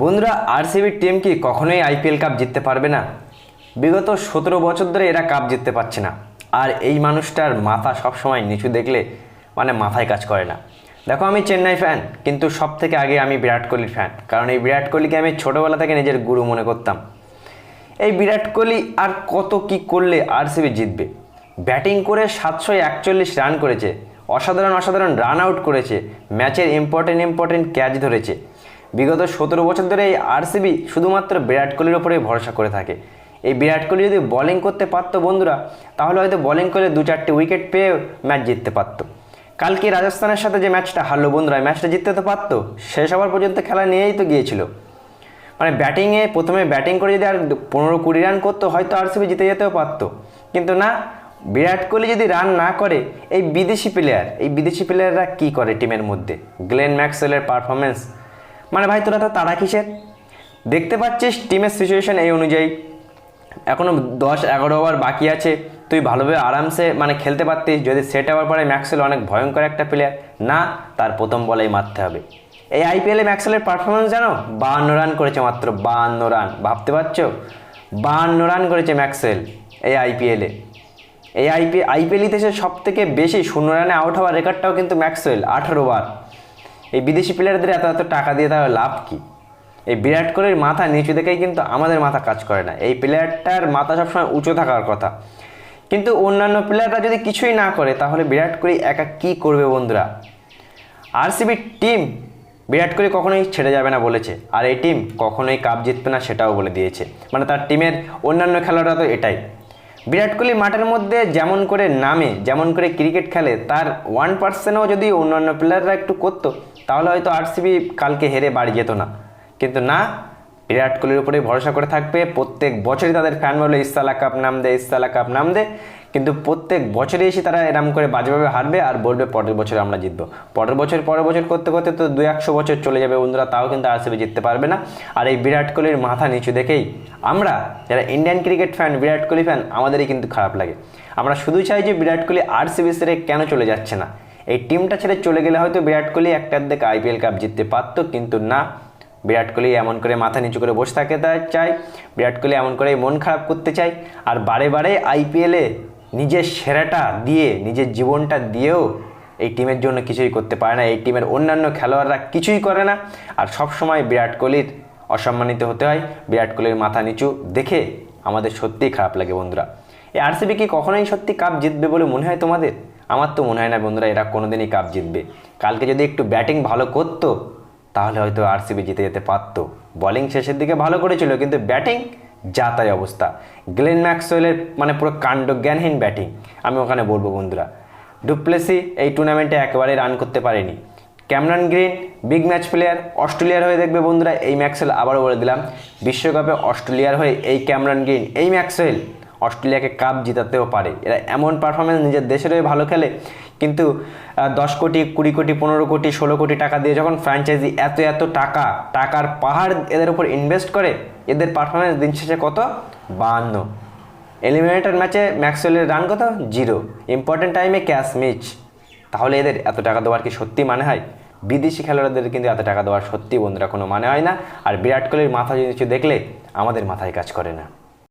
বন্ধুরা আরসিবির টিম কি কখনোই আইপিএল কাপ জিততে পারবে না? বিগত সতেরো বছর ধরে এরা কাপ জিততে পারছে না। আর এই মানুষটার মাথা সবসময় নিচু দেখলে মানে মাথায় কাজ করে না। দেখো আমি চেন্নাই ফ্যান কিন্তু সব থেকে আগে আমি বিরাট কোহলির ফ্যান কারণ এই বিরাট কোহলিকে আমি ছোটোবেলা থেকে নিজের গুরু মনে করতাম। এই বিরাট কোহলি আর কত কি করলে আরসিবি জিতবে? ব্যাটিং করে সাতশো একচল্লিশ রান করেছে, অসাধারণ অসাধারণ রান আউট করেছে ম্যাচের ইম্পর্টেন্ট ইম্পর্টেন্ট ক্যাচ ধরেছে। বিগত সতেরো বছর ধরে এই আরসিবি শুধুমাত্র বিরাট কোহলির ওপরেই ভরসা করে থাকে। এই বিরাট কোহলি যদি বোলিং করতে পারতো বন্ধুরা, তাহলে হয়তো বোলিং করে দু চারটে উইকেট পেয়ে ম্যাচ জিততে পারতো। কালকে রাজস্থানের সাথে যে ম্যাচটা হারলো বন্ধুরা ম্যাচটা জিততে তো পারতো। শেষ হওয়ার পর্যন্ত খেলা নিয়েই তো গিয়েছিল। মানে ব্যাটিংয়ে প্রথমে ব্যাটিং করে যদি আর পনেরো কুড়ি রান করতো, হয়তো আরসিবি জিতে যেতেও পারতো। কিন্তু না, বিরাট কোহলি যদি রান না করে, এই বিদেশি প্লেয়ার এই বিদেশি প্লেয়াররা কি করে টিমের মধ্যে? গ্লেন ম্যাক্সওয়েলের পারফরমেন্স মানে ভাই, তোরা তো তারা কিসের? দেখতে পাচ্ছিস টিমের সিচুয়েশন এই অনুযায়ী। এখনও দশ এগারো ওভার বাকি আছে। তুই ভালোভাবে আরামসে মানে খেলতে পারতিস। যদি সেট হওয়ার পরে ম্যাক্সেল অনেক ভয়ঙ্কর একটা প্লেয়ার না, তার প্রথম বলেই মারতে হবে। এই আইপিএলে ম্যাক্সেলের পারফরমেন্স জানো? বাহান্ন রান করেছে মাত্র, বাহান্ন রান ভাবতে পারছ? বাহান্ন রান করেছে ম্যাক্সেল এই আইপিএলে এই আইপি আইপিএল ইতিহাসে সব থেকে বেশি শূন্য রানে আউট হওয়ার রেকর্ডটাও কিন্তু ম্যাক্সওয়েল আঠারো বার। এই বিদেশি প্লেয়ারদের এত এত টাকা দিয়ে তাহলে লাভ কী? এই বিরাট কোহলির মাথা নিচু দেখেই কিন্তু আমাদের মাথা কাজ করে না। এই প্লেয়ারটার মাথা সবসময় উঁচু থাকার কথা। কিন্তু অন্যান্য প্লেয়াররা যদি কিছুই না করে, তাহলে বিরাট কোহলি একা কী করবে বন্ধুরা? আরসিবির টিম বিরাট কোহলি কখনোই ছেড়ে যাবে না বলেছে। আর এই টিম কখনোই কাপ জিতবে না সেটাও বলে দিয়েছে। মানে তার টিমের অন্যান্য খেলোয়াড়রা তো এটাই। বিরাট কোহলি মাঠের মধ্যে যেমন করে নামে, যেমন করে ক্রিকেট খেলে, তার ওয়ান পার্সেন্টও যদি অন্যান্য প্লেয়াররা একটু করতো, তাহলে হয়তো আরসিবি কালকে হেরে বাড়ি যেত না। কিন্তু না, বিরাট কোহলির উপরে ভরসা করে থাকবে। প্রত্যেক বছরই তাদের ফ্যান বলে ইস্তালা কাপ নাম দে ইস্তালা কাপ নাম দে। কিন্তু প্রত্যেক বছরই এসে তারা এরম করে বাজেভাবে হারবে আর বলবে পরের বছর আমরা জিতবো। পরের বছর পরের বছর করতে করতে তো দু একশো বছর চলে যাবে বন্ধুরা, তাও কিন্তু আরসিবি জিততে পারবে না। আর এই বিরাট কোহলির মাথা নিচু দেখেই আমরা যারা Indian cricket fan Virat Kohli fan আমাদেরই কিন্তু খারাপ লাগে। আমরা শুধু চাই যে বিরাট কোহলি আরসিবি ছেড়ে কেন চলে যাচ্ছে না? এই টিমটা ছেড়ে চলে গেলে হয়তো বিরাট কোহলি একটা দিকে আইপিএল কাপ জিততে পারতো, কিন্তু না। বিরাট কোহলি এমন করে মাথা নিচু করে বসে থাকতে চায়, বিরাট কোহলি এমন করে মন খারাপ করতে চায়। আর বারে বারে আইপিএলে নিজের সেরাটা দিয়ে, নিজের জীবনটা দিয়েও এই টিমের জন্য কিছুই করতে পারে না। এই টিমের অন্যান্য খেলোয়াড়রা কিছুই করে না। আর সব সময় বিরাট কোহলির অসম্মানিত হতে হয়। বিরাট কোহলির মাথা নিচু দেখে আমাদের সত্যিই খারাপ লাগে বন্ধুরা। এই আরসিবি কি কখনোই সত্যি কাপ জিতবে বলে মনে হয় তোমাদের? আমার তো মনে হয় না বন্ধুরা, এরা কোনোদিনই কাপ জিতবে। কালকে যদি একটু ব্যাটিং ভালো করতো, তাহলে হয়তো আরসিবি জিতে যেতে পারতো। বোলিং শেষের দিকে ভালো করেছিল, কিন্তু ব্যাটিং যা তাই অবস্থা। গ্লেন ম্যাক্সওয়েলের মানে পুরো কাণ্ড জ্ঞানহীন ব্যাটিং, আমি ওখানে বলব বন্ধুরা। ডুপ্লেসি এই টুর্নামেন্টে একেবারেই রান করতে পারেনি। Cameron Green big match player অস্ট্রেলিয়ার হয়ে দেখবে বন্ধুরা, এই ম্যাক্সওয়েল আবারও বলে দিলাম, বিশ্বকাপে অস্ট্রেলিয়ার হয়ে এই ক্যামরন গ্রিন, এই ম্যাক্সওয়েল অস্ট্রেলিয়াকে কাপ জিতাতেও পারে। এরা এমন পারফরমেন্স নিজের দেশের হয়ে ভালো খেলে, কিন্তু দশ কোটি, কুড়ি কোটি, পনেরো কোটি, ষোলো কোটি টাকা দিয়ে যখন ফ্র্যাঞ্চাইজি এত এত টাকা, টাকার পাহাড় এদের উপর ইনভেস্ট করে, এদের পারফরমেন্স দিন শেষে কত? বাহান্ন। এলিমিনেটর ম্যাচে ম্যাক্সওয়েলের রান কত? জিরো ইম্পর্টেন্ট টাইমে ক্যাশ মিচ। তাহলে এদের এত টাকা দেওয়ার কি সত্যি মানে হয়? বিদেশি খেলোয়াড়দের কিন্তু এত টাকা দেওয়ার সত্যি বন্ধুরা কোনো মানে হয় না। আর বিরাট কোহলির মাথা যদি কিছু দেখলে, আমাদের মাথায় কাজ করে না।